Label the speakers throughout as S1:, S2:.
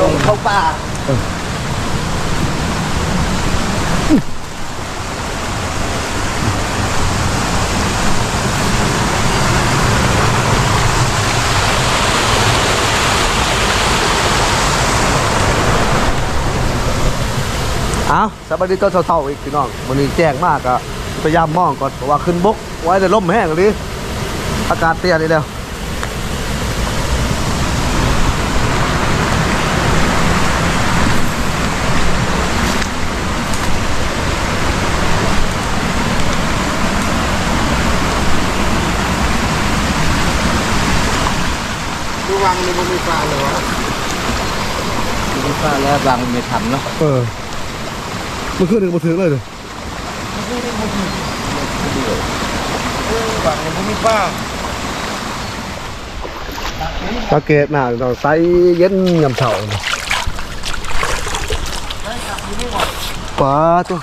S1: ลงเข้าป่าเอาสวัสดีตอนเช้าๆอีกพี่น้องวันนี้แจ้งมากอะพยายามมองก่อนเพราะว่าขึ้นบก ไว้ในร่มแห้งเลยออากาศเปลี่ยนนี่แล้ว
S2: มันมีปลาเลยวะ
S1: นี่ก็แล้วบางไม่ทำเนาะ
S3: เออมันขึ้นหนึ่งมาถึงเลยเลย
S2: วังมันมีปลา
S3: ตาเกตหนาเราไซเย็นยำเฉาปลาตัว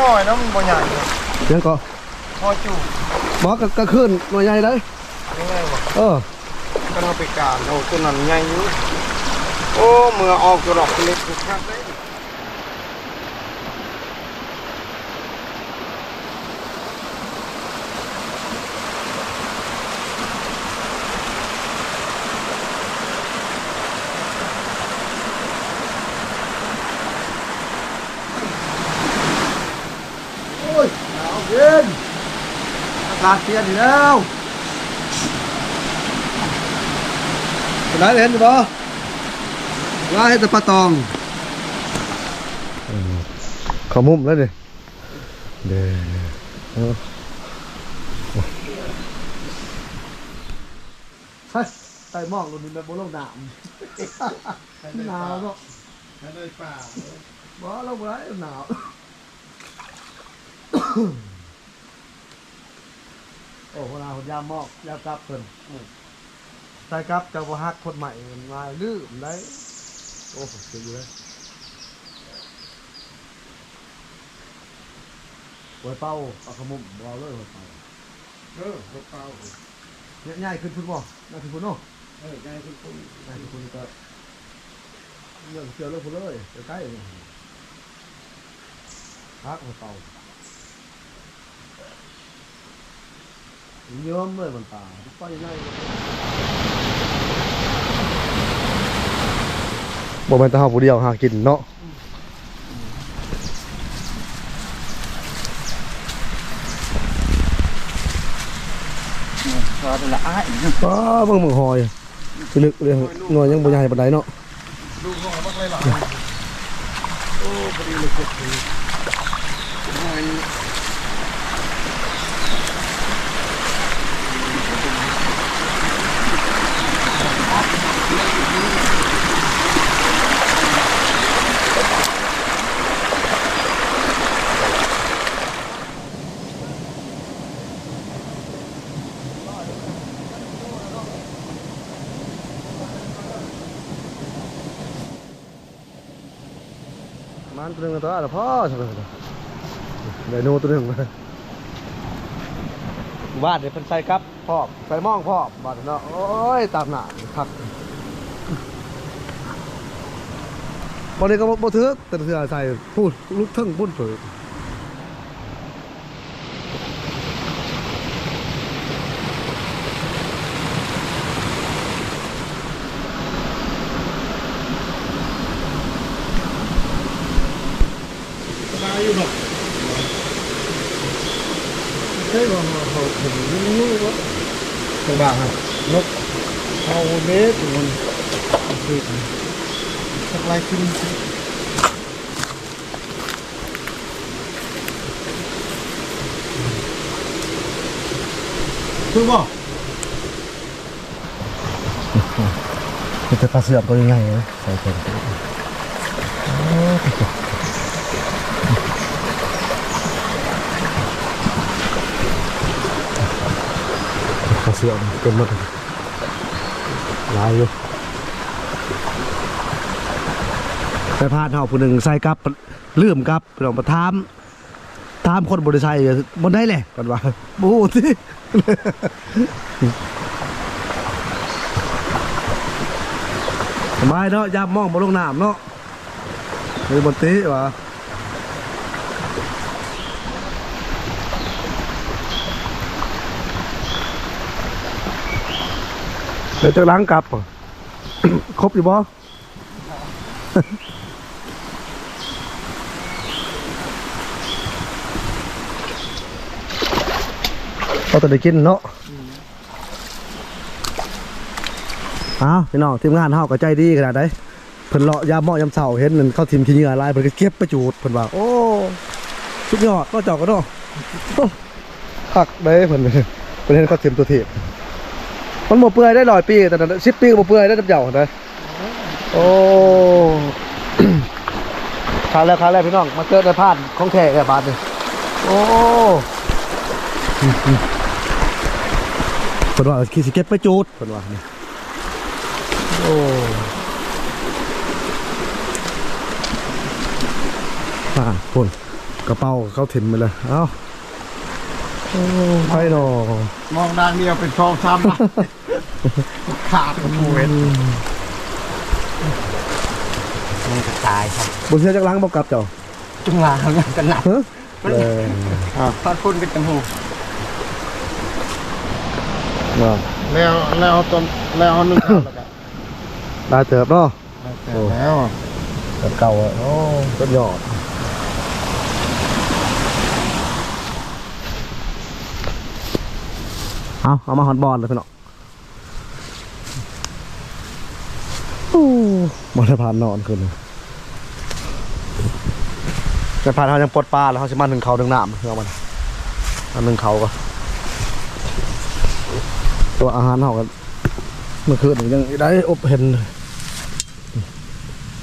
S2: น้อยๆเนาะมันบ่ใหญ่เลย
S3: ยังก็
S2: พอจู่
S3: บอกก็ก็ขึ้นหน่วยใหญ่เลย
S2: ยังไงวะ
S3: เออ
S2: ก็เอาไปการโอ้ตัวนั้นใหญ่อยู่โอ้เมื่อออกตัวดอกเล็กทุกครั้งเลย
S3: โอ้ยหนาวเย็น อาเซียนอยู่แล้วเป็นไรเห็นบ่ว่าให้แต่ปลาตองเขามุมแล้วดิเด้อใช่ใส่หมองลงนี่แบบบนลงน้ำหนาวเนาะ
S2: ใช้เปลา
S3: บ่ลงไปหนาว โอ้คนอาคนยามมอกยามกลับเพิ่นใส่กลับจะบ่ฮักคนใหม่มันมาลืมได้ โอ้โหเสียอยู่เลยหัวเป้าปากขมุมบ่เอาเลยหัวเป้า
S2: เออพวกเปลา
S3: เนี่ยง่ายขึ้นพุ่นบ่ง่ายขึ้นพุ่นเนาะ
S2: เออได้ทุกคน
S3: ง่ายขึ้นพุ่นก็เรื่องเชื่อเรื่องพุ่นเลยใกล้ๆเลยฮักหัวเป้า เยิ้มเลยมันตาทุกป้ายง่ายบ่แม่นแต่เฮาผู้เดียวหากินเนาะ
S1: พอละอ้าย
S3: ป้าเบิ่งมึงหอยคือลึกเลยหน่วยยังบ่ใหญ่ปานใดเนาะ
S2: ดูหัวบักเลยหลายโอ้พอดีเลยกดเลยน้อย
S3: ตัวหนึงตัวละพ่อใช่ไหมไดโนตัวหนึงบ้านเดี๋ยวเป็นใส่ครับพ่อใส่หมองพ่อบ้านเนาะโอ้ยตามหน้าคักวันนี้ก็บ่ถือแต่เสือใส่พูดลุกเทึ่งพุ่นเผือ
S2: สบายอยู่หรอก
S3: เฮ้ยว่าเขาเห็นงูวะ ตัวบางครับนกเอาเล็กมันคือ
S2: สั
S3: เสือกตัวยังไงเลยใส่เป็นปลาเสือกเกินหมดลายอยู่ไปพาดเฮาผู้หนึ่งใส่กับลืมกับพี่น้องมาถามถามคนบริษัทบ่ได้แหละกันว่าบ่ฮู้สิสบายเนาะยามมองบ่ลงน้ำเนาะมีบนติวะ เดี๋ยวจะล้างกลับ ครบอยู่บ่เราจะได้กินเนาะอ้าวพี่น้องทีมงานเฮาก็ใจดีขนาดไหนเพิ่นเลาะยามเหมาะยามเช้าเห็นนั่นเข้าทีมขี้เหงื่อลายเพิ่นก็เก็บไปจูดเพิ่นว่า โอ้สุดยอดก็เจอกก็เนาะโอ้คักเด้เพิ่นเพิ่นเห็นเขาทีมตัวเทพ มันบ่เปื่อยได้ร้อยปีแต่นั้น10ปีก็บ่เปื่อยได้น้ำเจ้าเด้อโอ้คราแล้วคราแล้วพี่น้องมาเจอในพานของแท้แค่บาทนี่โอ้เพิ่นว่าขี้สิเก็บไปจูดเพิ่นว่านี่โอ้อ่าพุ่นกระเป๋าเขาถิ่มไปเลยเอ้าไปหนอ
S2: มองด้านเดียวเป็นทองซ้ำนะ ขาดกับมูเวน
S1: มันก็ตายครับ
S3: บนเชือจักล้างบอกกลับเจ้า
S1: จุงหลาเขาเนี่ยกันหนัก
S3: เฮ้ยเออ
S1: ทอดพุ่นเป็นจังหู
S3: เนาะ
S2: แล้วแล้วตอนแล้วนึงแล้วก็
S3: ได้เติบเนาะ
S2: แล้ว
S3: เติบเก่าอะโอ้ต้นยอดเอาเอามาฮอตบอลเลยพี่น้องโอ้ บอลได้ผ่านนอนคืนนึงจะผ่านเขายังปลดปลาแล้วเขาจะมาหนึ่งเขาหนึ่งน้ำเพื่อมันอันหนึ่งเขาก็ตัวอาหารเขากันเมื่อคืนยังได้อบเห็นเลย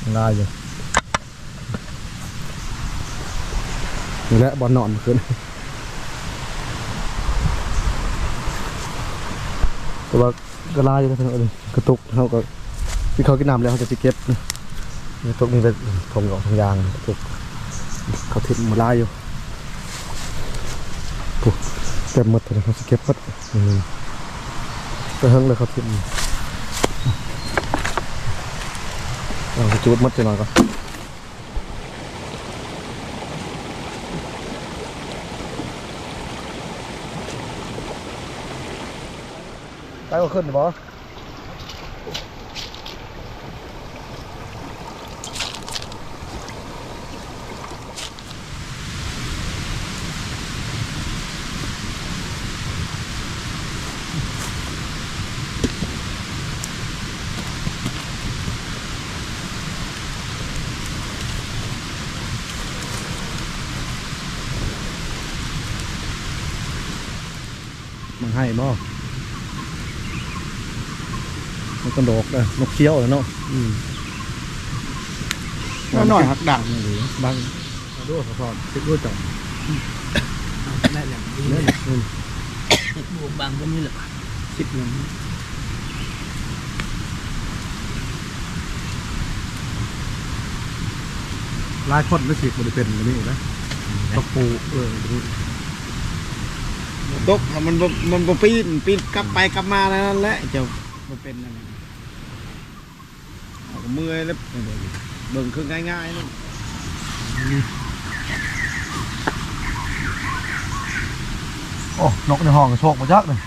S3: ยังได้อยู่นี่แหละบอลนอนเมื่อคืนแต่ว่ากระลายอยู่นะพี่น้องเอ้ยกระตุกเขาก็ ที่เขากินน้ำแล้วเขาจะสิเก็บนี่ตุกนี่เป็นทงหยอกทงยางกระตุกเขาทิมมาไลายอยู่ปุ๊บเต็มหมดเลยเขาสเก็บหมดอืมไปเฮิงเลยเขาทิมเราจะจูดหมดจะหน่อยก่อนไปก็ขึ้นบ่ ให้บ่มันกระโดกเลยนกเขี้ยวเลยเนาะอืม
S2: แล้วหน่อยหักดังนี่หรือ
S3: บังมาดูสะพอนติดด้วยจัง
S1: นั่นแหละ
S3: เนี่ยอืม
S1: บวกบางก็นี่แหละสิบหนึ่ง
S3: ลายคนไม่สิบริเป็นแบบนี้นะตะปูเออ
S2: ตกมันบ่มันบ่ปีนปีนกลับไปกลับมาแล้วนั่นแหละเจ้าบ่เป็นนั่นเอาก็เมื่อยแล้วเบิ่งคือง่ายๆนั่น
S3: โอ้นกในห้องโชคมาจักเลย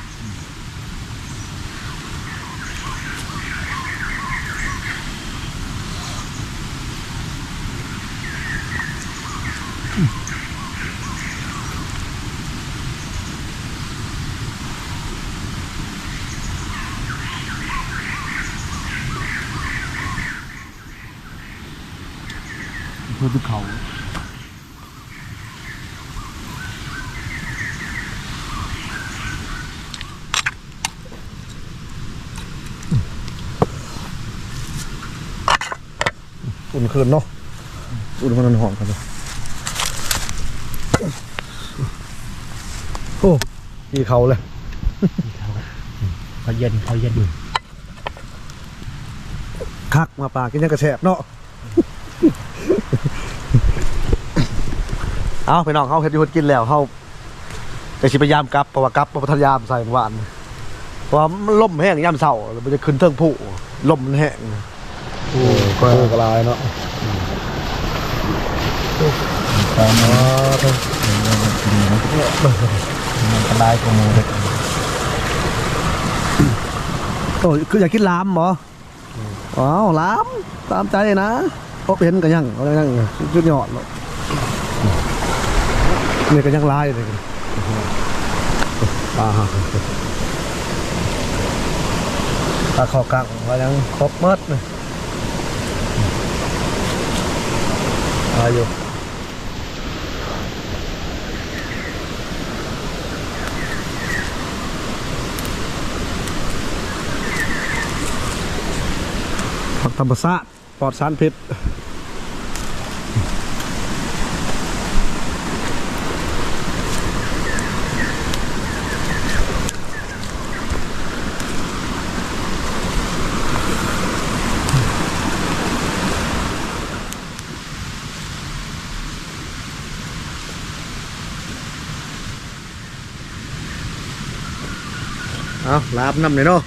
S3: เพื่อเขาอุ่นคืนเนาะอุ่นมันหอมกันเลยโอ้มีเขาเลย
S1: เขาเย็นเขาเย็น
S3: คักมาปากกินยังกระแสบเนาะ เอาไปน้องเขาเฮ็ดอยู่เฮ็ดกินแล้วเขาจะสิพยายามกลับเพราะว่ากลับบ่ทันยามใส่เมื่อวานเพราะว่ามันลมแห้งยามเช้าแล้วมันจะขึ้นเทิงผู้ลมมันแห้งโอ้ก็กลายเนาะ
S2: ตอนนี้มันกระไดกว่าหมูเด็ก
S3: โอ้ยคืออยากกินลามบ่อ๋อลามตามใจนะพบเห็นกันยังเอายังชุดยอดเนาะ นี่ก็ยังลายเลยปลาปลาขอกังว่ายังครบหมดเลยอาอยู่ผักธรรมชาติปลอดสารพิษ เอาลาบน้ำเลยเนาะ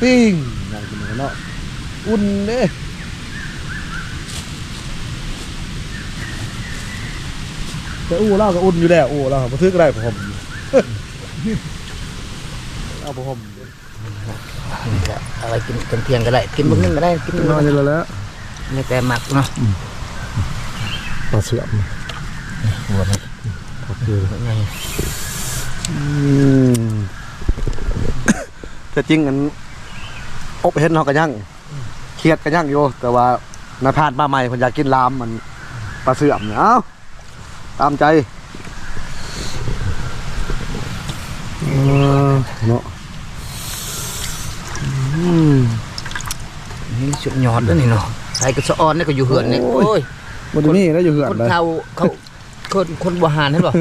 S3: ปิ้งนั่งกินกันเนาะอุ่นเด้แต่อู้เล่าก็อุ่นอยู่แล้วอู้เล่ามาทึกได้ผมเอาผม
S1: อะไรกินกันเที่ยงก็ได้ กินมื้อนึงก็ได้ กิน
S3: นอนอยู่แล้ว
S1: นี่แต่หมักเนาะ
S3: ปลาเสื่อม
S1: หัวมัน
S3: คือ
S1: ไง
S3: แต่จริงอันอบเห็นเขาก็ยังเครียดก็ยังอยู่แต่ว่านาพาดมาใหม่คนอยากกินลามมันปลาเสื่อมเนี่ยเอ้าตามใจเออเนาะอืม
S1: นี่สุดยอดแล้วนี่เนาะใส่กระสะออนนี่ก็อยู่เหือนนี่
S3: โอ้
S1: โอ้
S3: ย
S1: ย
S3: วันนี้ได้อยู่เหือน
S1: คน
S3: เลย
S1: เฒ่าเขาคนคนบ่หานเห็นบ่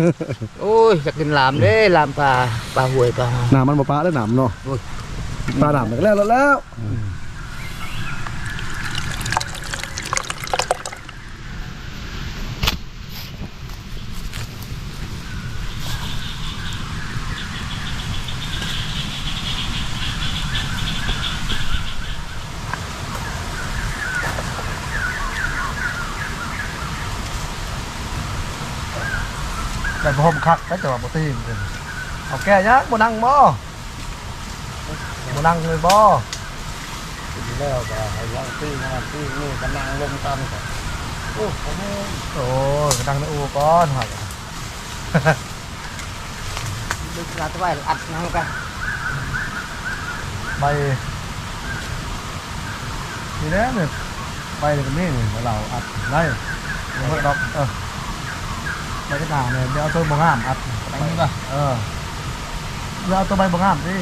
S1: โอ้ยอยากกินลามเด้ลามปลาปลาหวยปลา
S3: หนามมันบ่ปลาได้หนามเนาะ
S1: โอ้ย
S3: ปลาหนามแล้วแล้วแล้ว แต่ผมคักแต่ว่าบ่ตีนเอาแก้ยักบ่นั่งบ่บ่นั่งเลยบ่
S2: แล้วก็ให้ย่างตีนะตีนี่กำลังลงตามกันโอ้โห
S3: โอ้ก็นั่งในอูก่อนครับ
S1: ดึกราตะไว้อัดน้ำกัน
S3: ใบนี่แหละเนี่ยใบนี่ก็มีนี่เราอัดได้ยังไม่ดอกเออ ใบกระดาษเนี่ยเดี๋ยวเอาตัวบงามอัด
S1: ไปนี่ป่ะ
S3: เออเดี๋ยวเอาตัวใบบงามดิ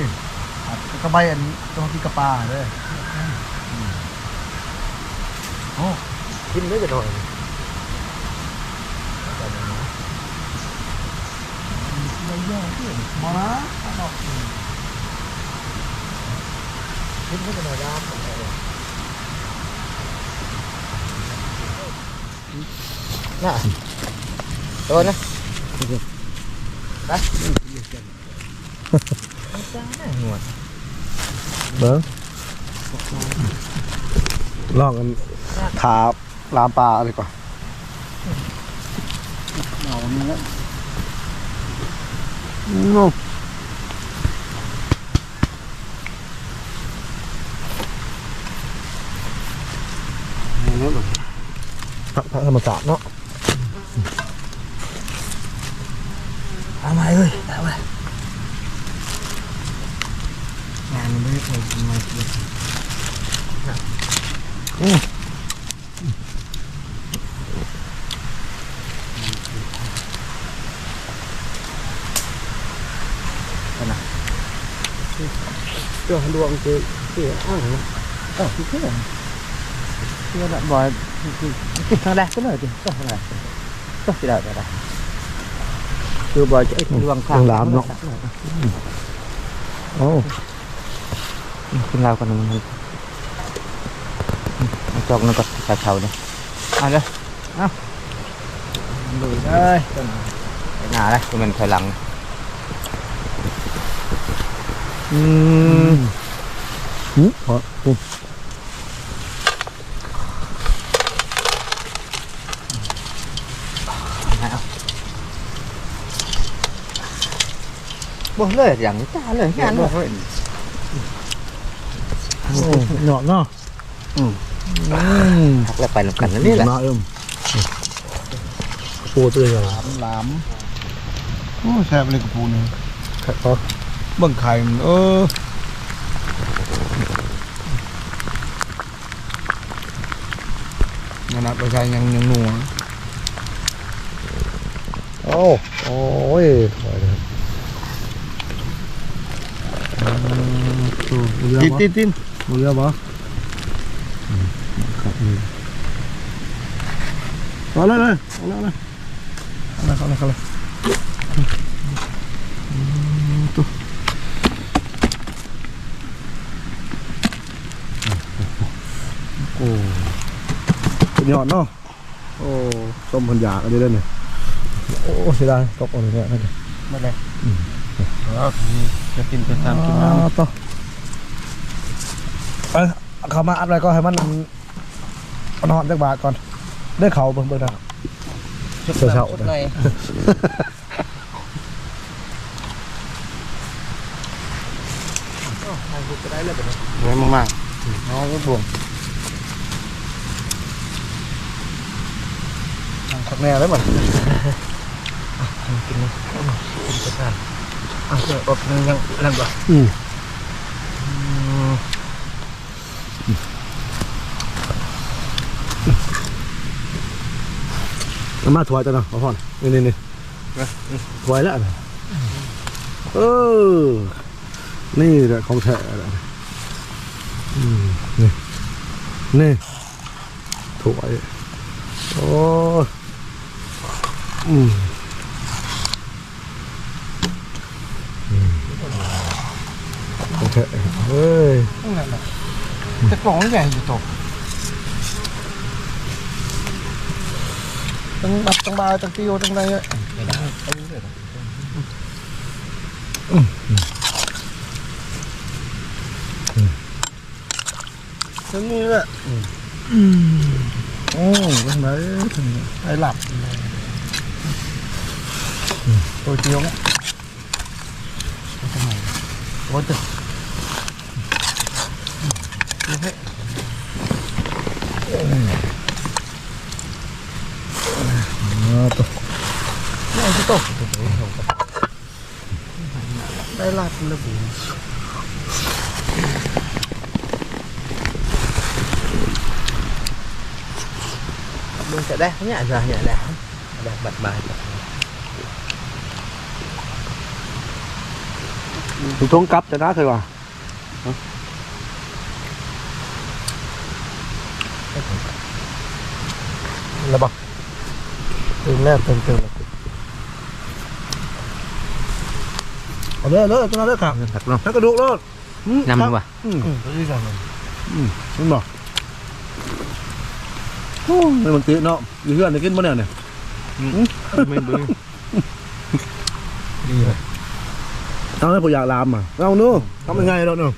S3: อัดกระใบอันตัวที่กระปาเด้อโอ้
S1: กินได้จะโดน
S3: มานะ
S1: กินได้จะโดนลามน่ะ โดนนะไปหนวด
S3: เบิ้งลองกันถาลามปลาดีกว่า
S2: เอาเนื้อ
S3: โอ้พระพระธรรมศาสตร์เนาะ
S1: เอาไปเอ้ยเอาไป
S2: งานไม่เคยทำมาเกี่ยว
S1: เดี๋ย คือบ่จะดวงข้าง
S3: หลามเนาะโอ้
S1: ขึ้นเรากันมันมันจอกนั่นก็ชาเชาเนี่ยเอาเลยเอาดูเลยไปหน้าเลยมันถอยหลัง
S3: อืมหืมพออืม
S1: บ่เลยอย่างนี้จ้าเลยงานบ่
S3: โอ้หยอดเนาะอืมอืม
S1: หักแล้วไปลงกันนั่นนี่แหละ
S3: มาเอิ่มปูตัวใหญ่
S2: หลามหลามโอ้แซ่บเลยกระปูนี่
S3: ครับพอ
S2: เบิ่งไข่มันเออนั่นนะประชายังยังหนัว
S3: โอ้โอ้ยถอยเลยครับอื มตัวเรือ
S2: ติด
S3: บ่
S2: ติดติด
S3: เรือบ่อืมครับอืมเอาเลยเลยเอาเลย เอาเลยเอาเลยเอาเลยอืมตัวโอ้เป็นยอดเนาะโอ้ต้มพันยากันได้เลยเนี่ยโอ้เสียดายตกเอะไรเนี่ยนั่นดิ
S2: มาเลยเอาจะกินไปตามกินน้
S3: ต่อเออเขามาอัดอะไรก็ให้มันนอนจักบาทก่อนได้เขาเบิ่งเบิ่งนะำเช้าเช้า
S2: ชุดในไว้มากๆน้องก็บ่วง
S3: ขักแน่เลยมัน
S1: อะเดี๋ยวอบนึงยังนั่นบ่
S3: อืม เอามาถวายจ้ะเนาะพ่อนี่นี่นี่ถวายแล้วนะเออ นี่แหละของแท้แหละอืมนี่ นี่ถวายโอ้อืมของแท้เฮ้ย
S2: แต่กล่องใหญ่อยู่ตกตั้งบับตั้งบาตั้งติโอตั้งอะไรอะ
S3: ทั้งนี้แหละโอ้เป็นไหนไอ้หลับ
S2: ตัวเจียวเนี่ย
S3: ตัว
S2: นี่ที่ตกไมึ
S1: งจะได้เนี่ยจะ เนี่ยแหละได้บัดบาย
S3: ถูกทงกลับจะได้เคยว่า
S2: ระบัก เติมแรกเติมเติม
S3: เอาเลยเลยตัวนั้นเลยครับ
S1: หักเนาะ
S3: ถ้ากระดูกเลย
S1: นำว่ะ
S3: อืม
S2: อืมตัวที่สอง
S3: เห็นบ่โอ้ยมันติเนาะอยู่เพื่อนได้กินบ่เนี่ยเนี่ย
S2: ไม่เบื่อ
S3: เอาให้ผู้อยากลามอะเอาเนู้ทำยังไงเราเนาะ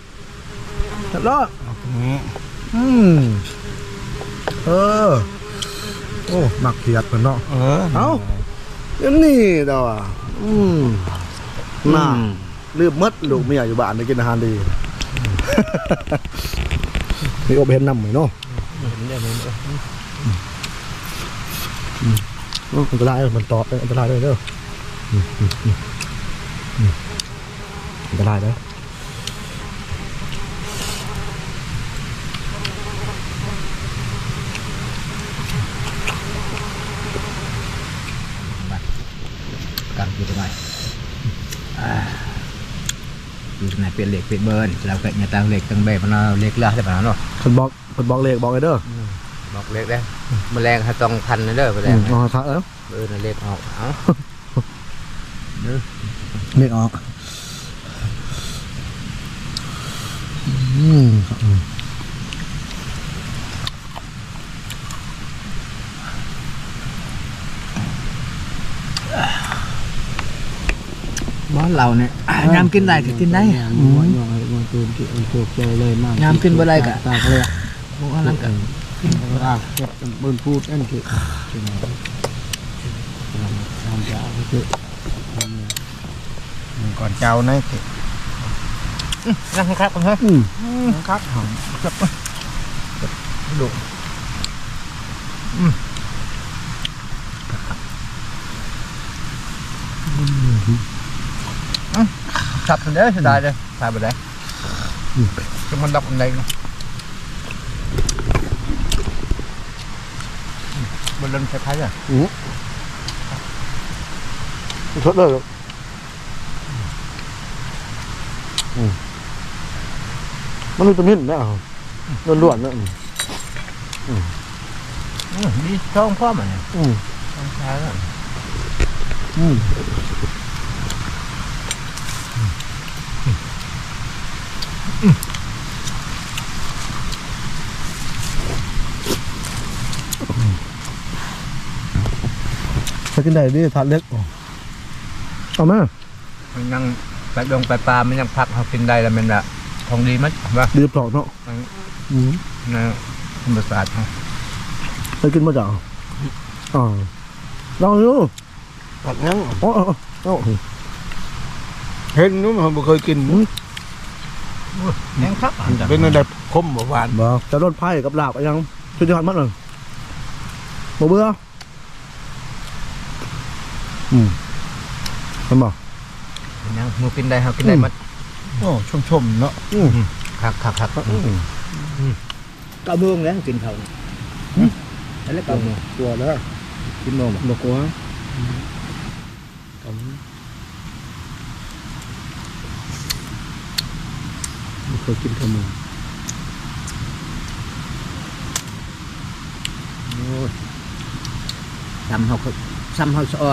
S3: เห็นแล้ว
S2: นี้
S3: อืมเออ โอ้หมักเขียดเพิ่นเนาะ
S2: เออ
S3: เอ้าอันนี่ดอกอะอืมน่าลืมหมดลูกเมียอยู่บ้านได้กินอาหารดีนี่อบเห็นนำไหมเนาะโอ้อันตรายมันตอดเลยอันตรายเลยเด้ออืมอืมอืมอืมอันตรายเลย
S1: กันอ ยู่ตรงไหนอยู่ตรงไหนเปลี่ยนเหล็กเปลี่ยนเบิร์นเราเกิดเนี่ยตั้งเหล็กตั้งแบบมันเอาเหล็กละได้ปะเนาะ
S3: เพิ่นบอกเพิ่นบอกเลขบอกไอ้เด้อ
S1: บอกเหล็กได้แมลงถ้าต้องพันนะเด้อแมล
S3: อื
S1: ง
S3: มเอาครับเอ้า
S1: เออนั่นเหล็กออกเอา
S3: เมฆออกอืมครับ
S1: บ้าน เราเนี่ยยามกินได้ก็กินได้
S4: อืมมันตูนที่มันถูกใจเลยมาก
S1: ยามกินบ่ได้ก็
S4: ตากเลย
S1: บ่ว่าแล้วก็
S4: รากเก็บเบิ่นพูดอันคือใช่ไหมทำยาคือ
S2: ก่อนเจ้านะ
S1: นั่งครับเฮ้ย
S3: อืม
S2: ครับหอม
S1: ขับเด้อสุดท้ายเด้อตายบ่ได้จะมันดับอันใดเนาะบนเรือนใช้ไพ่อะ
S3: ชดเลยลูกอืมมันมีตัวมิ้นนะล้วนๆนะอืม
S1: มีช่องพ่อมันเนี่ย
S3: อืม
S1: ช่องช้าแล้ว
S3: อืม ถ้ากินได้ดิทานเล็กเอาไหม
S1: มันยังไปดงไปปลามันยังพักเขากินได้แล้วมันแบบทองดีมั้ยว่า
S3: ดีเปล่าเนาะอืม
S1: นะธรรมศาสตร์เขา
S3: ไปกินมาจากอ่าลองดู
S4: ตัดยัง
S3: อ๋ออ๋ออ๋อ
S4: เห็นนู้นผมบ่เคยกิน
S1: ยังครับ
S4: เป็นอะไรคมบ่หวาน
S3: บ่จะรดไผ่กับลาบอะยังชุดยอดมากเลยบ่เบื่ออืมเห็นบ่
S1: ยังมูกินได้เขากินได้มั้ย
S4: โอ้ชมๆเนาะ
S3: อืม
S1: คักคักคัก
S3: อืม
S1: กระเบื้องแล้วกินเขาแล้วกระเบื้อง
S3: ตัวแล้ว
S1: กินโมง
S3: บ่กลัวบ่เคยกินขาวหมู
S1: ซ้ำเขาซ้ำเขาสะออ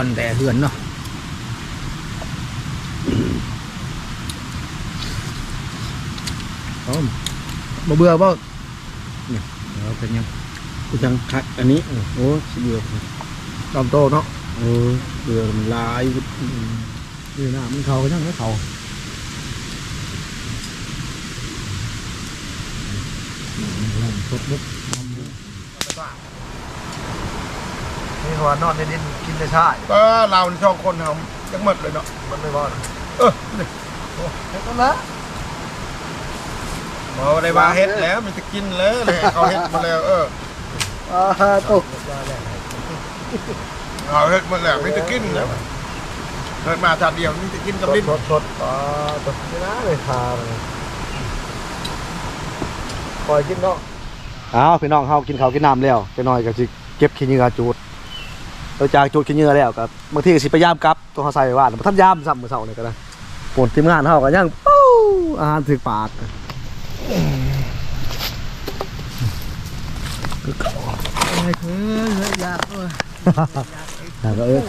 S1: นแต่เหือนเนาะ
S3: บ่เบื่อบ่
S1: เราเป็นยัง
S4: กูจังคัดอันนี้โอ้สิเบื่อ
S3: ตามโตเนาะ
S4: โอ้เบื่อมันลาย
S3: นี่นะมันเขาก็ยังไม่เขา สดมุกนี่เขาว่านอนในดินกินได้ใช่
S2: ก็เราสองคนเราจังหมดเลยเนาะ
S3: มันไม่บ่นะ
S2: เออ
S3: เฮ็ดแล้วนะ
S2: บ่ได้ว่าเฮ็ดแล้วมันจะกินแล้วเลยเขาเฮ็ดมาแล้วเออ
S3: อ่าตก
S2: เขาเฮ็ดมาแล้วมันจะกินแล้วเกิดมาชาติเดียวมันจะกินกับลิ้น
S3: สดสดปลาตกนี่นะเลยทาเลยคอยกินเนาะ อ้าวพี่น้องเฮากินข้าวกินน้ำแล้วจะน้อยก็สิเก็บขี้เหงื่อจูดหลังจากจูดขี้เหงื่อแล้วก็บางทีก็สิไปยามกลับตัวเฮาใส่ไว้ว่าบ่ทันยามซ้ำมื้อเช้านี่ก็ได้ปวดทีมงานเฮาก็ยังปู้อาหารถึกปาก
S1: ไม่คือเลยอยากเออ
S3: แล้วก็เอ้ย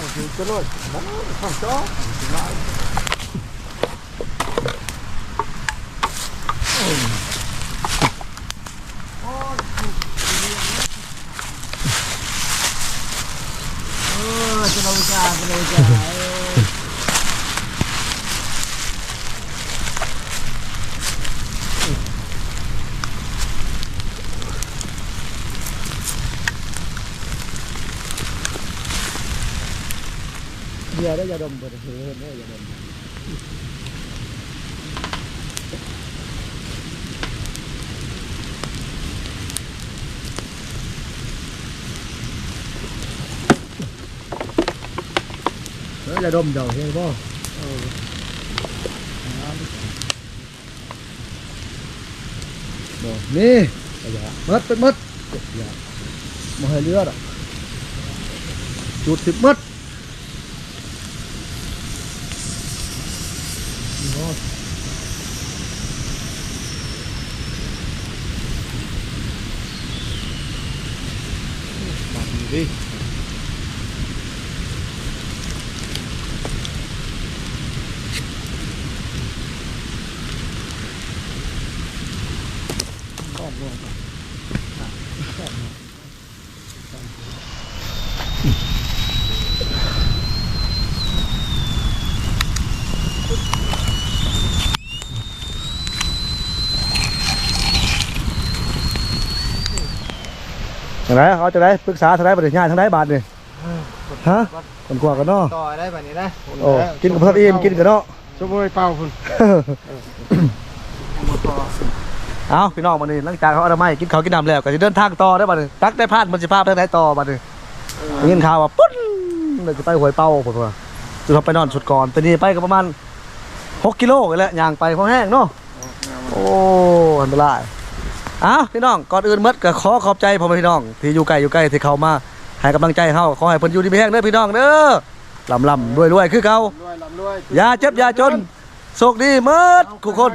S1: เออจะเรา จ้าจะเราจ้า
S3: เบียร์ได้ยาดมเปิดเผยเห็นได้ยาดมเฮ้ยยาดมเดี๋ยวเห็นบ่เออบ่นี่ขยะมัดเป็นมัดขยะมาให้เลือดอะจุดสิบมัด
S4: ดิ
S3: ทาง ไหนเขาจะได้ปรึกษาทางไหนประเด็นงานทางไหนบาทนี่ฮะคนกว่ากันเนาะ
S1: ต่อได้แบบนี้นะ
S3: โอ้กินกับเพิ่มอิ่มกินกันเนาะ
S2: ชั่วโมงเป่าคุณ
S3: เอาพี่น้องมานี่หลังจากเขาเอาไม้กินเขาวกินน้ำแล้วก็จะเดินทางต่อได้บัดนี้ตักได้พลาดมันสิพาไปทางไหนต่อบัดนี้ได้ยินข่าวว่าปุ๊บเดี๋ยวจะไปหวยเป้าผมว่าจะเราไปนอนสุดก่อนแต่นี่ไปก็ประมาณหกกิโลกันแหละย่างไปเพราะแห้งเนาะโอ้อันตรายเอ้าพี่น้องก่อนอื่นเมดก็ขอขอบใจพ่อแม่พี่น้อง ที่อยู่ใกล้อยู่ใกล้ที่เขามาให้กำลังใจเฮาขอให้เพิ่นอยู่ดีมีแห้งเด้อพี่น้องเด้อลำลำรวยรวยคือเขา
S2: รวยลำรวย
S3: อย่าเจ็บอย่าจนโชคดีเมดทุกคน